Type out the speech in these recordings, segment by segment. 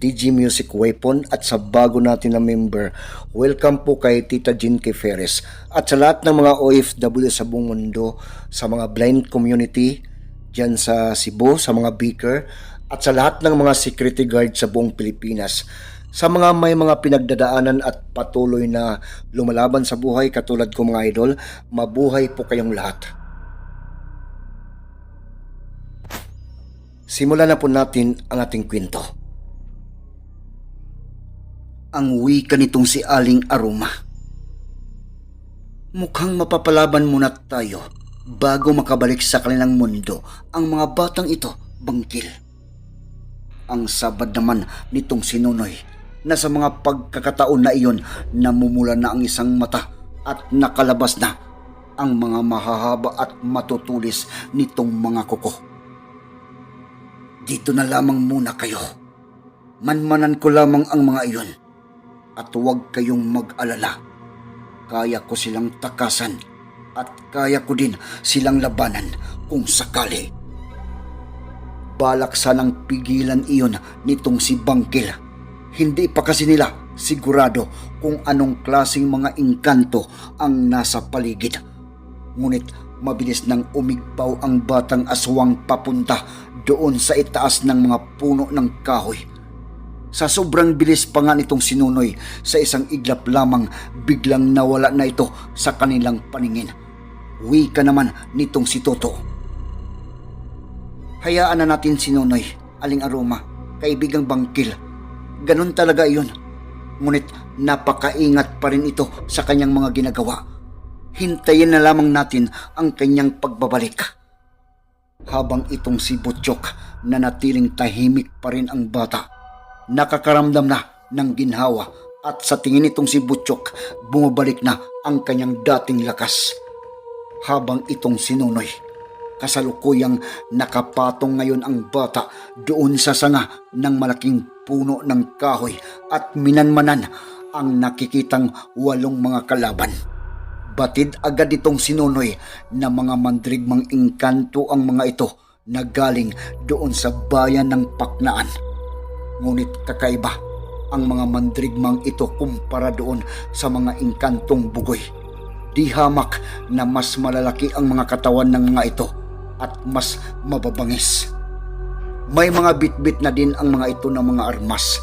DG Music Weapon at sa bago natin na member, welcome po kay Tita K. Ferres at sa lahat ng mga OFW sa buong mundo, sa mga blind community dyan sa Cebu, sa mga beaker at sa lahat ng mga security guard sa buong Pilipinas. Sa mga may mga pinagdadaanan at patuloy na lumalaban sa buhay katulad ko mga idol, mabuhay po kayong lahat. Simulan na po natin ang ating kwento ang wika nitong si Aling Aroma. Mukhang mapapalaban muna tayo bago makabalik sa kanilang mundo ang mga batang ito, bangkil. Ang sabad naman nitong sinunoy na sa mga pagkakataon na iyon namumula na ang isang mata at nakalabas na ang mga mahahaba at matutulis nitong mga kuko. Dito na lamang muna kayo. Manmanan ko lamang ang mga iyon at huwag kayong mag-alala. Kaya ko silang takasan at kaya ko din silang labanan kung sakali. Balak sanang pigilan iyon nitong si Bangkil. Hindi pa kasi nila sigurado kung anong klaseng mga engkanto ang nasa paligid. Ngunit mabilis nang umigpaw ang batang aswang papunta doon sa itaas ng mga puno ng kahoy sa sobrang bilis pa nga nitong sinunoy sa isang iglap lamang biglang nawala na ito sa kanilang paningin. Wika naman nitong si Toto. Hayaan na natin sinunoy, aling aroma, kaibigang bangkil. Ganon talaga iyon. Ngunit napakaingat pa rin ito sa kanyang mga ginagawa. Hintayin na lamang natin ang kanyang pagbabalik. Habang itong si Butchok na natiling tahimik pa rin ang bata nakakaramdam na ng ginhawa at sa tingin nitong si Butchok, bumabalik na ang kanyang dating lakas. Habang itong sinunoy, kasalukuyang nakapatong ngayon ang bata doon sa sanga ng malaking puno ng kahoy at minanmanan ang nakikitang walong mga kalaban. Batid agad itong sinunoy na mga mandrigmang engkanto ang mga ito na galing doon sa bayan ng Paknaan Ngunit kakaiba ang mga mandrigmang ito kumpara doon sa mga inkantong bugoy. Di hamak na mas malalaki ang mga katawan ng mga ito at mas mababangis. May mga bitbit na din ang mga ito ng mga armas.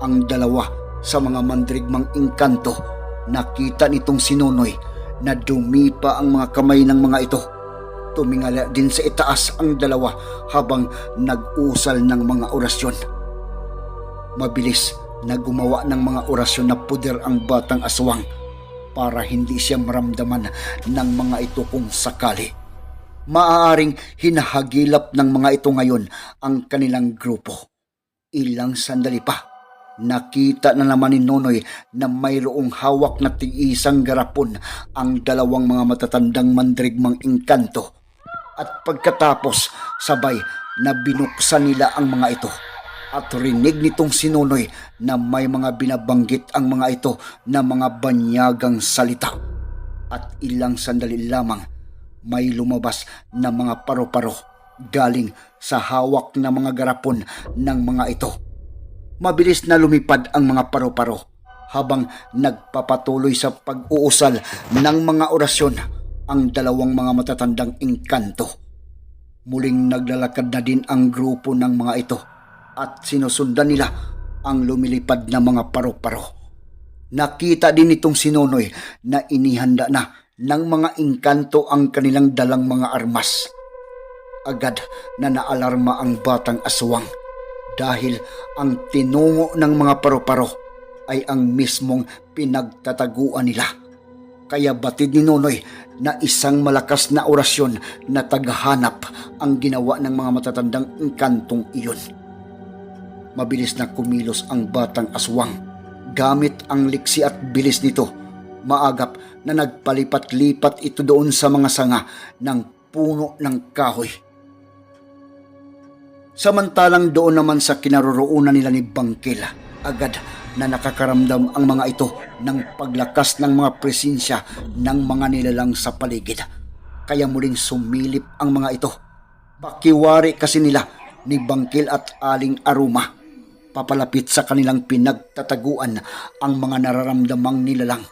Ang dalawa sa mga mandrigmang inkanto nakita nitong sinunoy na dumipa ang mga kamay ng mga ito. Tumingala din sa itaas ang dalawa habang nag-usal ng mga orasyon Mabilis na gumawa ng mga orasyon na puder ang batang aswang para hindi siya maramdaman ng mga ito kung sakali. Maaaring hinahagilap ng mga ito ngayon ang kanilang grupo. Ilang sandali pa, nakita na naman ni Nonoy na mayroong hawak na tiisang garapon ang dalawang mga matatandang mandrigmang engkanto. At pagkatapos, sabay na binuksan nila ang mga ito at rinig nitong sinunoy na may mga binabanggit ang mga ito na mga banyagang salita. At ilang sandali lamang may lumabas na mga paro-paro galing sa hawak na mga garapon ng mga ito. Mabilis na lumipad ang mga paro-paro habang nagpapatuloy sa pag-uusal ng mga orasyon ang dalawang mga matatandang engkanto. Muling naglalakad na din ang grupo ng mga ito at sinusundan nila ang lumilipad na mga paro-paro. Nakita din itong sinunoy na inihanda na ng mga engkanto ang kanilang dalang mga armas. Agad na naalarma ang batang aswang dahil ang tinungo ng mga paro-paro ay ang mismong pinagtataguan nila. Kaya batid ni Nonoy na isang malakas na orasyon na tagahanap ang ginawa ng mga matatandang engkantong iyon mabilis na kumilos ang batang aswang. Gamit ang liksi at bilis nito Maagap na nagpalipat-lipat ito doon sa mga sanga ng puno ng kahoy. Samantalang doon naman sa kinaroroonan nila ni Bangkil, agad na nakakaramdam ang mga ito ng paglakas ng mga presensya ng mga nilalang sa paligid. Kaya muling sumilip ang mga ito. Pakiwari kasi nila ni Bangkil at Aling Aruma. Papalapit sa kanilang pinagtataguan ang mga nararamdamang nilalang.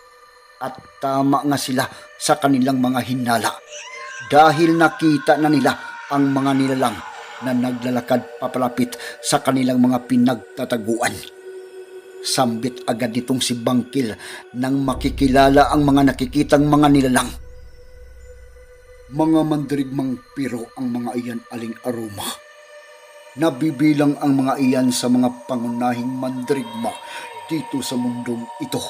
At tama nga sila sa kanilang mga hinala. Dahil nakita na nila ang mga nilalang na naglalakad papalapit sa kanilang mga pinagtataguan. Sambit agad nitong si Bangkil nang makikilala ang mga nakikitang mga nilalang. Mga mandirigmang piro ang mga iyan aling aroma. Nabibilang ang mga iyan sa mga pangunahing mandirigma dito sa mundong ito.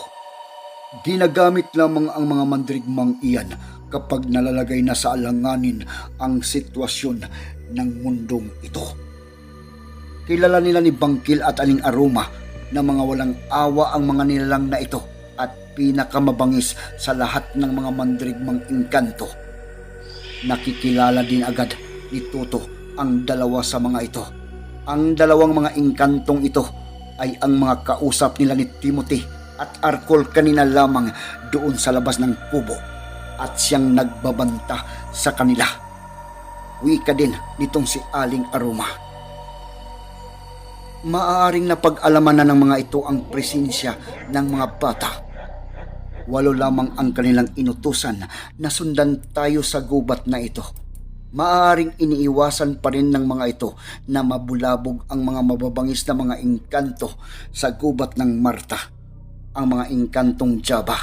Ginagamit lamang ang mga mandirigmang iyan kapag nalalagay na sa alanganin ang sitwasyon ng mundong ito. Kilala nila ni Bangkil at Aling Aroma na mga walang awa ang mga nilalang na ito at pinakamabangis sa lahat ng mga mandirigmang engkanto. Nakikilala din agad ni Tuto ang dalawa sa mga ito. Ang dalawang mga engkantong ito ay ang mga kausap nila ni Timothy at Arkol kanina lamang doon sa labas ng kubo at siyang nagbabanta sa kanila. Wika din nitong si Aling Aroma. Maaaring napag-alaman na ng mga ito ang presensya ng mga bata. Walo lamang ang kanilang inutusan na sundan tayo sa gubat na ito. Maaaring iniiwasan pa rin ng mga ito na mabulabog ang mga mababangis na mga engkanto sa gubat ng Marta, ang mga engkantong Java.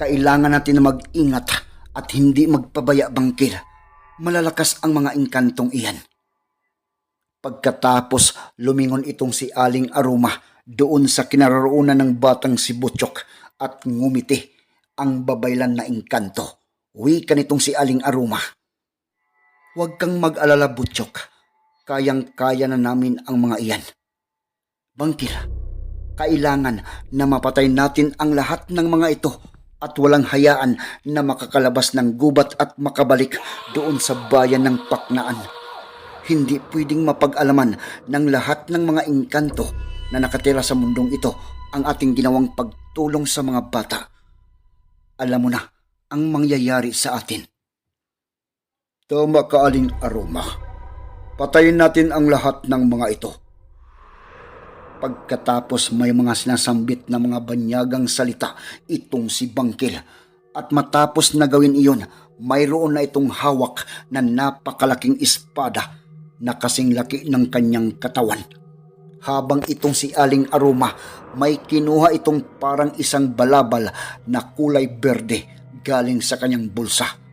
Kailangan natin na mag-ingat at hindi magpabaya bangkil. Malalakas ang mga engkantong iyan. Pagkatapos lumingon itong si Aling Aruma doon sa kinaroroonan ng batang si Butchok at ngumiti ang babaylan na engkanto. Wika nitong si Aling Aruma. Huwag kang mag-alala Butchok. Kayang-kaya na namin ang mga iyan. Bangkil, kailangan na mapatay natin ang lahat ng mga ito at walang hayaan na makakalabas ng gubat at makabalik doon sa bayan ng Paknaan hindi pwedeng mapag-alaman ng lahat ng mga engkanto na nakatira sa mundong ito ang ating ginawang pagtulong sa mga bata. Alam mo na ang mangyayari sa atin. Tama ka aling aroma. Patayin natin ang lahat ng mga ito. Pagkatapos may mga sinasambit na mga banyagang salita itong si Bangkil at matapos na gawin iyon, mayroon na itong hawak na napakalaking espada na kasing laki ng kanyang katawan. Habang itong si Aling Aroma may kinuha itong parang isang balabal na kulay berde galing sa kanyang bulsa.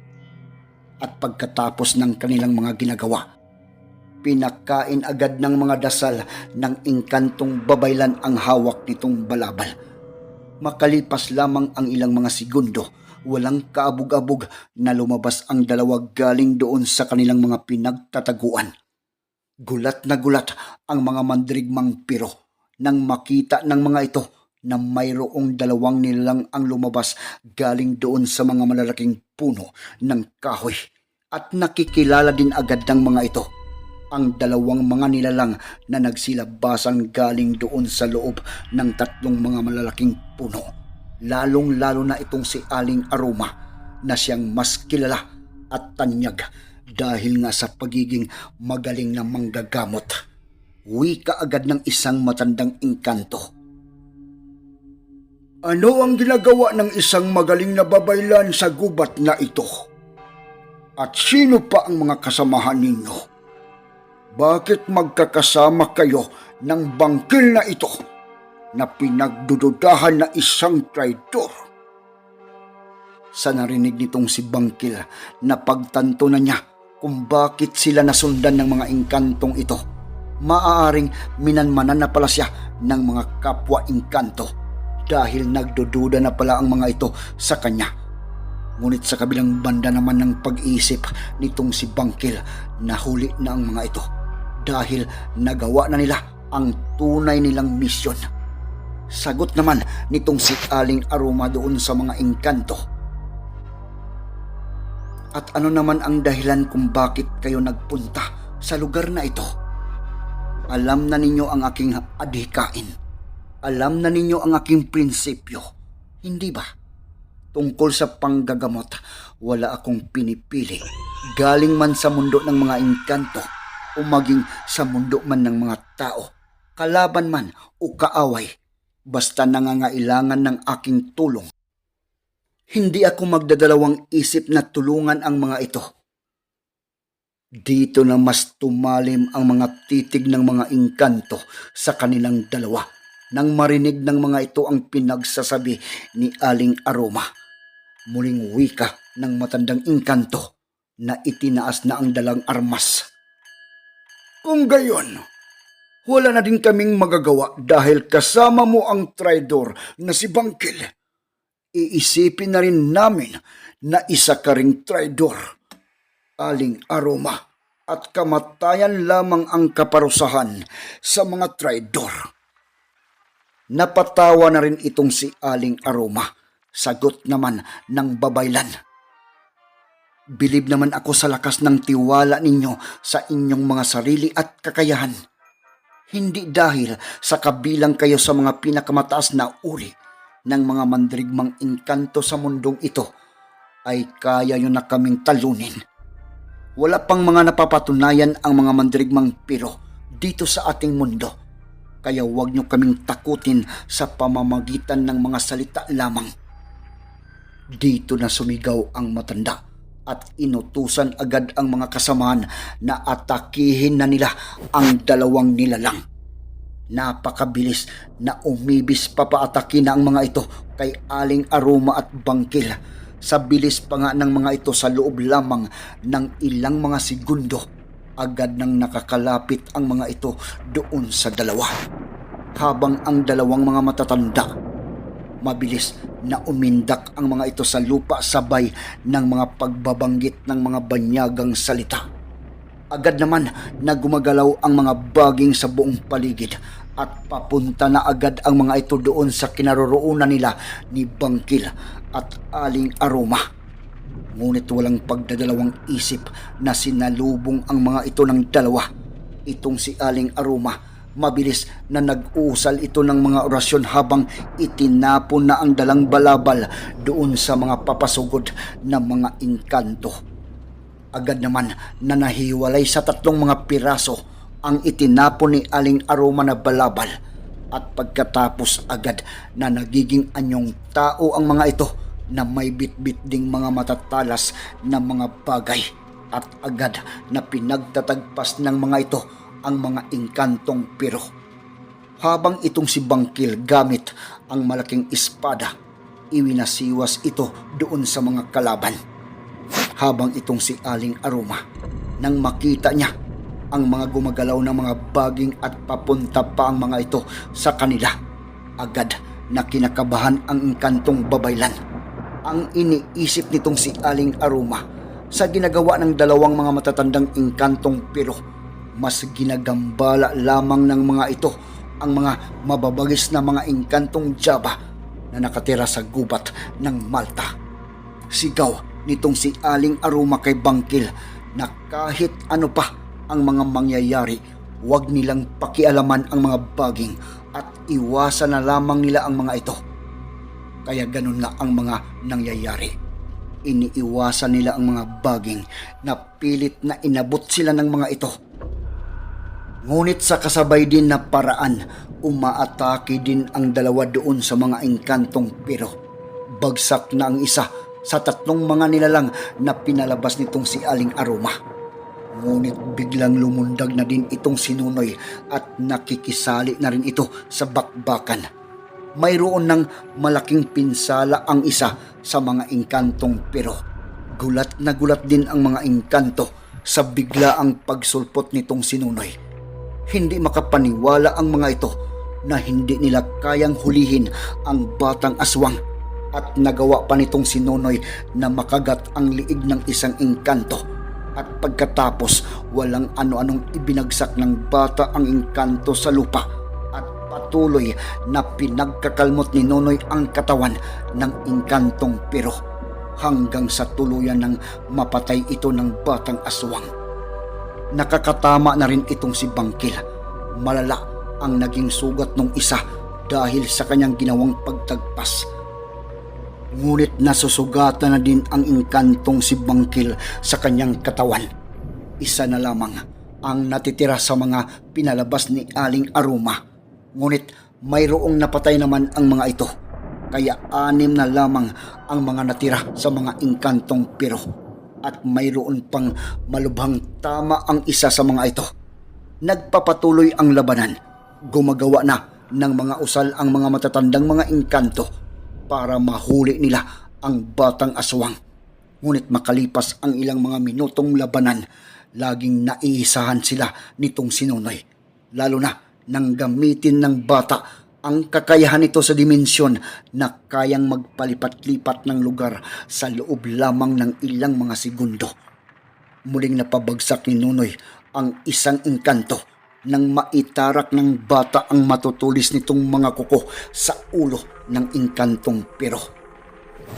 At pagkatapos ng kanilang mga ginagawa, pinakain agad ng mga dasal ng ingkantong babaylan ang hawak nitong balabal. Makalipas lamang ang ilang mga segundo, walang kaabog-abog na lumabas ang dalawa galing doon sa kanilang mga pinagtataguan. Gulat na gulat ang mga mandrigmang piro nang makita ng mga ito na mayroong dalawang nilalang ang lumabas galing doon sa mga malalaking puno ng kahoy. At nakikilala din agad ng mga ito ang dalawang mga nilalang na nagsilabasan galing doon sa loob ng tatlong mga malalaking puno. Lalong-lalo na itong si Aling Aroma na siyang mas kilala at tanyag dahil nga sa pagiging magaling na manggagamot. Wika agad ng isang matandang engkanto. Ano ang ginagawa ng isang magaling na babaylan sa gubat na ito? At sino pa ang mga kasamahan ninyo? Bakit magkakasama kayo ng bangkil na ito na pinagdududahan na isang traidor? Sa narinig nitong si Bangkil na pagtanto na niya kung bakit sila nasundan ng mga engkantong ito. Maaaring minanmanan na pala siya ng mga kapwa engkanto dahil nagdududa na pala ang mga ito sa kanya. Ngunit sa kabilang banda naman ng pag-iisip nitong si Bangkil, nahuli na ang mga ito dahil nagawa na nila ang tunay nilang misyon. Sagot naman nitong si Aling Aroma doon sa mga engkanto. At ano naman ang dahilan kung bakit kayo nagpunta sa lugar na ito? Alam na ninyo ang aking adhikain. Alam na ninyo ang aking prinsipyo. Hindi ba? Tungkol sa panggagamot, wala akong pinipili. Galing man sa mundo ng mga engkanto o maging sa mundo man ng mga tao. Kalaban man o kaaway, basta nangangailangan ng aking tulong. Hindi ako magdadalawang isip na tulungan ang mga ito. Dito na mas tumalim ang mga titig ng mga engkanto sa kanilang dalawa nang marinig ng mga ito ang pinagsasabi ni Aling Aroma. Muling wika ng matandang engkanto na itinaas na ang dalang armas. Kung gayon, wala na din kaming magagawa dahil kasama mo ang traidor na si Bangkil. Iisipin na rin namin na isa ka ring traidor. Aling aroma at kamatayan lamang ang kaparusahan sa mga traidor. Napatawa na rin itong si Aling Aroma. Sagot naman ng babaylan. Bilib naman ako sa lakas ng tiwala ninyo sa inyong mga sarili at kakayahan. Hindi dahil sa kabilang kayo sa mga pinakamataas na uri ng mga mandrigmang inkanto sa mundong ito, ay kaya nyo na kaming talunin. Wala pang mga napapatunayan ang mga mandrigmang piro dito sa ating mundo. Kaya huwag nyo kaming takutin sa pamamagitan ng mga salita lamang. Dito na sumigaw ang matanda at inutusan agad ang mga kasamahan na atakihin na nila ang dalawang nilalang. Napakabilis na umibis papaatake na ang mga ito kay Aling Aroma at Bangkil. Sa bilis pa nga ng mga ito sa loob lamang ng ilang mga segundo, agad nang nakakalapit ang mga ito doon sa dalawa. Habang ang dalawang mga matatanda Mabilis na umindak ang mga ito sa lupa sabay ng mga pagbabanggit ng mga banyagang salita. Agad naman na gumagalaw ang mga baging sa buong paligid at papunta na agad ang mga ito doon sa kinaroroonan nila ni Bangkil at Aling Aroma. Ngunit walang pagdadalawang isip na sinalubong ang mga ito ng dalawa. Itong si Aling Aroma Mabilis na nag-usal ito ng mga orasyon habang itinapon na ang dalang balabal doon sa mga papasugod na mga inkanto. Agad naman na nahiwalay sa tatlong mga piraso ang itinapon ni Aling Aroma na balabal at pagkatapos agad na nagiging anyong tao ang mga ito na may bitbit ding mga matatalas na mga bagay at agad na pinagtatagpas ng mga ito ang mga inkantong piro. Habang itong si Bangkil gamit ang malaking espada, iwinasiwas ito doon sa mga kalaban. Habang itong si Aling Aroma, nang makita niya ang mga gumagalaw ng mga baging at papunta pa ang mga ito sa kanila, agad na kinakabahan ang inkantong babaylan. Ang iniisip nitong si Aling Aroma sa ginagawa ng dalawang mga matatandang inkantong piro mas ginagambala lamang ng mga ito ang mga mababagis na mga engkantong Java na nakatira sa gubat ng Malta. Sigaw nitong si Aling Aruma kay Bangkil na kahit ano pa ang mga mangyayari, huwag nilang pakialaman ang mga baging at iwasan na lamang nila ang mga ito. Kaya ganun nga ang mga nangyayari. Iniiwasan nila ang mga baging na pilit na inabot sila ng mga ito Ngunit sa kasabay din na paraan, umaatake din ang dalawa doon sa mga engkantong pero. Bagsak na ang isa sa tatlong mga nilalang na pinalabas nitong si Aling Aroma. Ngunit biglang lumundag na din itong sinunoy at nakikisali na rin ito sa bakbakan. Mayroon ng malaking pinsala ang isa sa mga engkantong pero. Gulat na gulat din ang mga engkanto sa biglaang pagsulpot nitong sinunoy hindi makapaniwala ang mga ito na hindi nila kayang hulihin ang batang aswang. At nagawa pa nitong si Nonoy na makagat ang liig ng isang engkanto. At pagkatapos walang ano-anong ibinagsak ng bata ang engkanto sa lupa. At patuloy na pinagkakalmot ni Nonoy ang katawan ng inkantong pero hanggang sa tuluyan ng mapatay ito ng batang aswang. Nakakatama na rin itong si Bangkil. Malala ang naging sugat ng isa dahil sa kanyang ginawang pagtagpas. Ngunit nasusugatan na din ang inkantong si Bangkil sa kanyang katawan. Isa na lamang ang natitira sa mga pinalabas ni Aling Aruma. Ngunit mayroong napatay naman ang mga ito. Kaya anim na lamang ang mga natira sa mga inkantong pero at mayroon pang malubhang tama ang isa sa mga ito. Nagpapatuloy ang labanan. Gumagawa na ng mga usal ang mga matatandang mga engkanto para mahuli nila ang batang aswang. Ngunit makalipas ang ilang mga minutong labanan, laging naiisahan sila nitong sinunoy. Lalo na nang gamitin ng bata ang kakayahan nito sa dimensyon na kayang magpalipat-lipat ng lugar sa loob lamang ng ilang mga segundo. Muling napabagsak ni Nunoy ang isang engkanto nang maitarak ng bata ang matutulis nitong mga kuko sa ulo ng engkantong pero.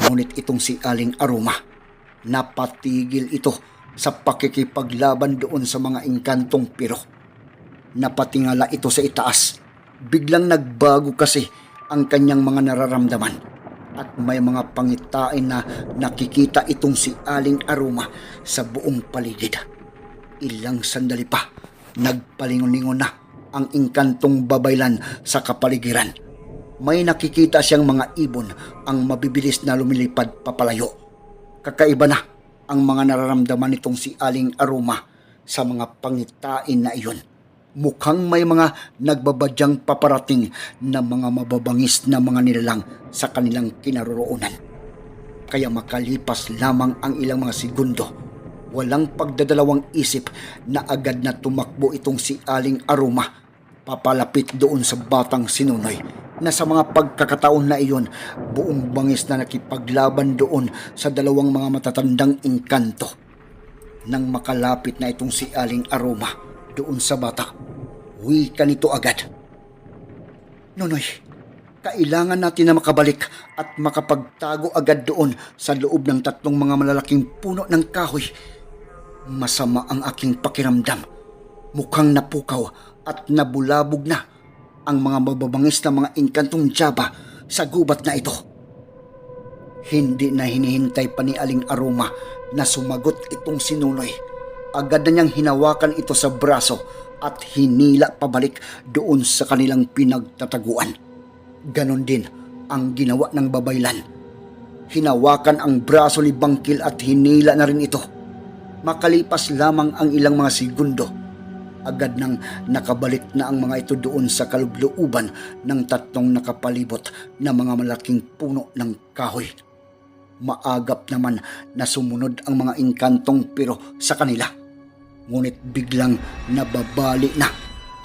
Ngunit itong si Aling Aruma, napatigil ito sa pakikipaglaban doon sa mga engkantong pero. Napatingala ito sa itaas. Biglang nagbago kasi ang kanyang mga nararamdaman at may mga pangitain na nakikita itong si Aling Aroma sa buong paligid. Ilang sandali pa, nagpalingon-lingon na ang ingkantong babaylan sa kapaligiran. May nakikita siyang mga ibon ang mabibilis na lumilipad papalayo. Kakaiba na ang mga nararamdaman nitong si Aling Aroma sa mga pangitain na iyon. Mukhang may mga nagbabadyang paparating na mga mababangis na mga nilalang sa kanilang kinaroroonan. Kaya makalipas lamang ang ilang mga segundo, walang pagdadalawang isip na agad na tumakbo itong si Aling Aroma papalapit doon sa batang sinunoy na sa mga pagkakataon na iyon buong bangis na nakipaglaban doon sa dalawang mga matatandang engkanto. Nang makalapit na itong si Aling Aroma doon sa bata, wika nito agad. Nonoy, kailangan natin na makabalik at makapagtago agad doon sa loob ng tatlong mga malalaking puno ng kahoy. Masama ang aking pakiramdam. Mukhang napukaw at nabulabog na ang mga mababangis na mga inkantong Java sa gubat na ito. Hindi na hinihintay pa ni Aling Aroma na sumagot itong sinunoy. Agad na niyang hinawakan ito sa braso at hinila pabalik doon sa kanilang pinagtataguan. Ganon din ang ginawa ng babaylan. Hinawakan ang braso ni Bangkil at hinila na rin ito. Makalipas lamang ang ilang mga segundo, agad nang nakabalik na ang mga ito doon sa kalublooban ng tatlong nakapalibot na mga malaking puno ng kahoy. Maagap naman na sumunod ang mga inkantong pero sa kanila. Ngunit biglang nababali na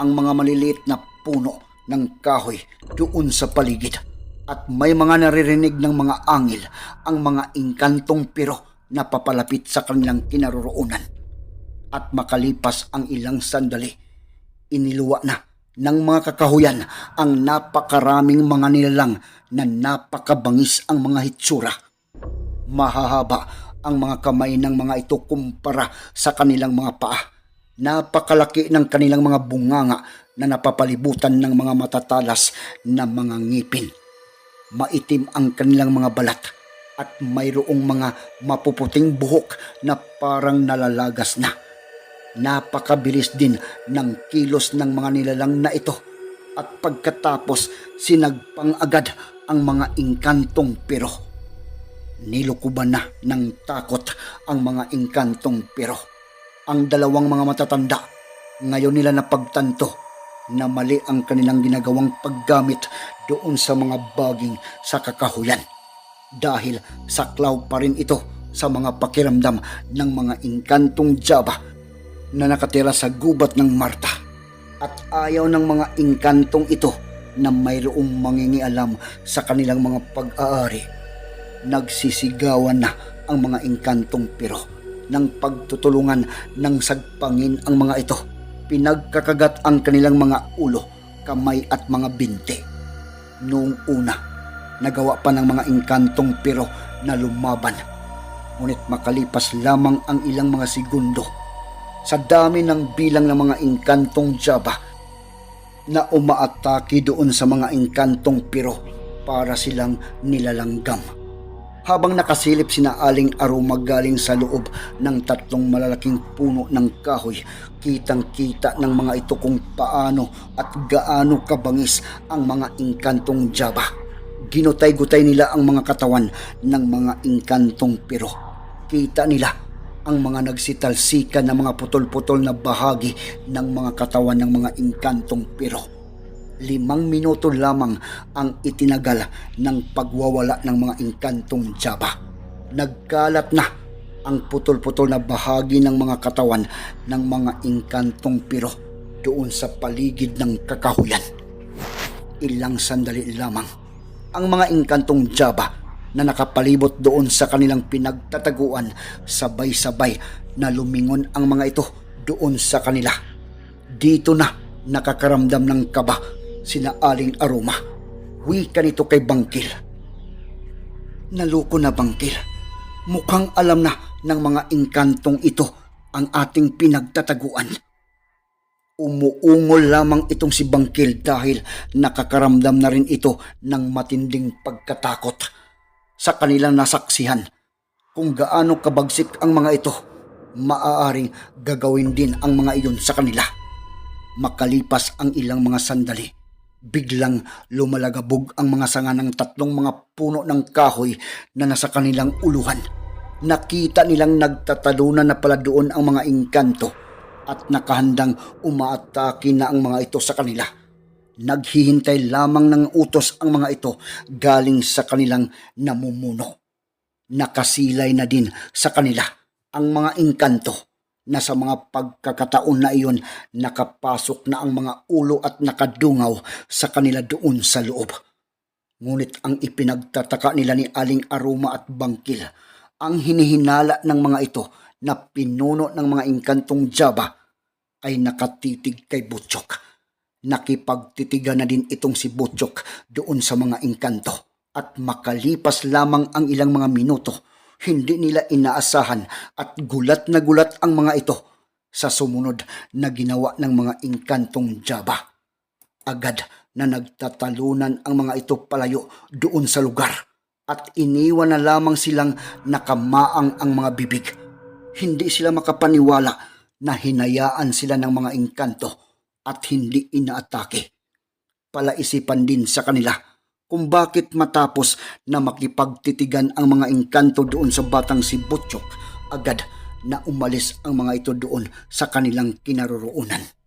ang mga maliliit na puno ng kahoy doon sa paligid. At may mga naririnig ng mga angil ang mga inkantong pero na papalapit sa kanilang kinaroroonan. At makalipas ang ilang sandali, iniluwa na ng mga kakahuyan ang napakaraming mga nilalang na napakabangis ang mga hitsura. Mahahaba ang mga kamay ng mga ito kumpara sa kanilang mga paa. Napakalaki ng kanilang mga bunganga na napapalibutan ng mga matatalas na mga ngipin. Maitim ang kanilang mga balat at mayroong mga mapuputing buhok na parang nalalagas na. Napakabilis din ng kilos ng mga nilalang na ito at pagkatapos sinagpang agad ang mga inkantong pero. Nilukuban na ng takot ang mga inkantong pero. Ang dalawang mga matatanda ngayon nila napagtanto na mali ang kanilang ginagawang paggamit doon sa mga baging sa kakahuyan. Dahil saklaw pa rin ito sa mga pakiramdam ng mga inkantong Java na nakatira sa gubat ng Marta. At ayaw ng mga inkantong ito na mayroong mangingialam sa kanilang mga pag-aari. Nagsisigawan na ang mga inkantong pero ng pagtutulungan ng sagpangin ang mga ito. Pinagkakagat ang kanilang mga ulo kamay at mga binti. Noong una, nagawa pa ng mga inkantong pero na lumaban. Ngunit makalipas lamang ang ilang mga segundo, sa dami ng bilang ng mga inkantong Java na umaatake doon sa mga inkantong pero para silang nilalanggam. Habang nakasilip sina Aling Aroma galing sa loob ng tatlong malalaking puno ng kahoy, kitang-kita ng mga ito kung paano at gaano kabangis ang mga inkantong Java. Ginutay-gutay nila ang mga katawan ng mga inkantong pero. Kita nila ang mga nagsitalsikan ng mga putol-putol na bahagi ng mga katawan ng mga inkantong pero limang minuto lamang ang itinagal ng pagwawala ng mga inkantong Java. Nagkalat na ang putol-putol na bahagi ng mga katawan ng mga inkantong piro doon sa paligid ng kakahuyan. Ilang sandali lamang ang mga inkantong Java na nakapalibot doon sa kanilang pinagtataguan sabay-sabay na lumingon ang mga ito doon sa kanila. Dito na nakakaramdam ng kaba sina Aling Aroma. Wika nito kay Bangkil. Naluko na Bangkil. Mukhang alam na ng mga inkantong ito ang ating pinagtataguan. Umuungol lamang itong si Bangkil dahil nakakaramdam na rin ito ng matinding pagkatakot sa kanilang nasaksihan. Kung gaano kabagsik ang mga ito, maaaring gagawin din ang mga iyon sa kanila. Makalipas ang ilang mga sandali, biglang lumalagabog ang mga sanga ng tatlong mga puno ng kahoy na nasa kanilang uluhan. Nakita nilang nagtatalunan na pala doon ang mga inkanto at nakahandang umaatake na ang mga ito sa kanila. Naghihintay lamang ng utos ang mga ito galing sa kanilang namumuno. Nakasilay na din sa kanila ang mga inkanto na sa mga pagkakataon na iyon nakapasok na ang mga ulo at nakadungaw sa kanila doon sa loob. Ngunit ang ipinagtataka nila ni Aling Aroma at Bangkil, ang hinihinala ng mga ito na pinuno ng mga inkantong Java ay nakatitig kay Butchok. Nakipagtitigan na din itong si Butchok doon sa mga inkanto at makalipas lamang ang ilang mga minuto, hindi nila inaasahan at gulat na gulat ang mga ito sa sumunod na ginawa ng mga inkantong Java. Agad na nagtatalunan ang mga ito palayo doon sa lugar at iniwan na lamang silang nakamaang ang mga bibig. Hindi sila makapaniwala na hinayaan sila ng mga inkanto at hindi inaatake. Palaisipan din sa kanila kung bakit matapos na makipagtitigan ang mga inkanto doon sa batang si Butchok, agad na umalis ang mga ito doon sa kanilang kinaroroonan.